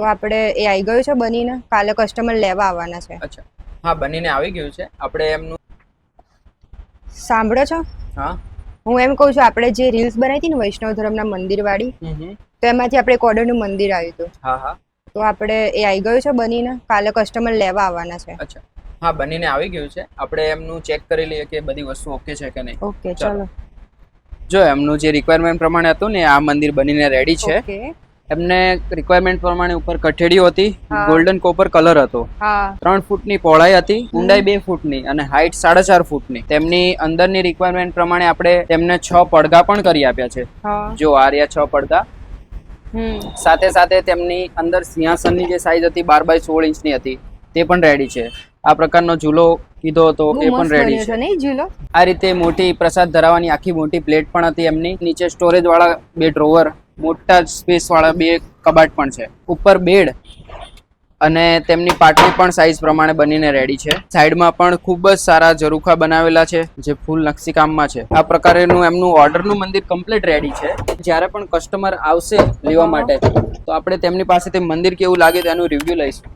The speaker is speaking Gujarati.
તો આપણે એ આવી ગયું છે બનીને? કાલે કસ્ટમર લેવા આવવાના છે. અચ્છા. હા બનીને આવી ગયું છે. આપણે એમનું સાંભળો છો? હા. હું એમ કહું છું આપણે જે રીલ્સ બનાવી હતી ને વૈષ્ણવ ધર્મના મંદિર વાળી. તો એમાંથી આપણે એક ઓર્ડરનું મંદિર આવ્યું હતું. હા હા. તો આપણે એ આવી ગયું છે બનીને? કાલે કસ્ટમર લેવા આવવાના છે. અચ્છા. હા બનીને આવી ગયું છે. આપણે એમનું ચેક કરી લઈએ કે બધી વસ્તુ ઓકે છે કે નહીં. ઓકે ચાલો. જો એમનું જે રિક્વાયરમેન્ટ પ્રમાણે હતું ને આ મંદિર બનીને રેડી છે. ઓકે એમને રિક્વાયરમેન્ટ પ્રમાણે ઉપર કઠેડીઓ હતી ગોલ્ડન કોપર કલર હતો. ત્રણ ફૂટની પહોળાઈ હતી ઊંડાઈ બે ફૂટની અને હાઈટ સાડા ચાર ફૂટની. તેમની અંદરની રિક્વાયરમેન્ટ પ્રમાણે આપણે તેમને છ પડદા પણ કરી આપ્યા છે. જો આ રહ્યા છ પડદા સાથે સાથે તેમની અંદર સિંહાસનની જે સાઈઝ હતી બાર બાય સોળ ઇંચની હતી તે પણ રેડી છે. આ પ્રકારનો ઝૂલો કીધો હતો એ પણ રેડી છે. આ રીતે મોટી પ્રસાદ ધરાવવાની આખી મોટી પ્લેટ પણ હતી એમની. નીચે સ્ટોરેજ વાળા બે ડ્રોવર મોટા સ્પેસ વાળા બે કબાટ પણ છે. ઉપર બેડ અને તેમની પાટલી પણ સાઈઝ પ્રમાણે બનીને રેડી છે. સાઈડમાં પણ ખૂબ જ સારા ઝરૂખા બનાવેલા છે, જે ફૂલ નકશીકામમાં છે. આ પ્રકારેનું એમનું ઓર્ડરનું મંદિર કમ્પ્લીટ રેડી છે. જ્યારે પણ કસ્ટમર આવશે લેવા માટે, તો આપણે તેમની પાસેથી મંદિર કેવું લાગે તેનું રિવ્યુ લઈશું.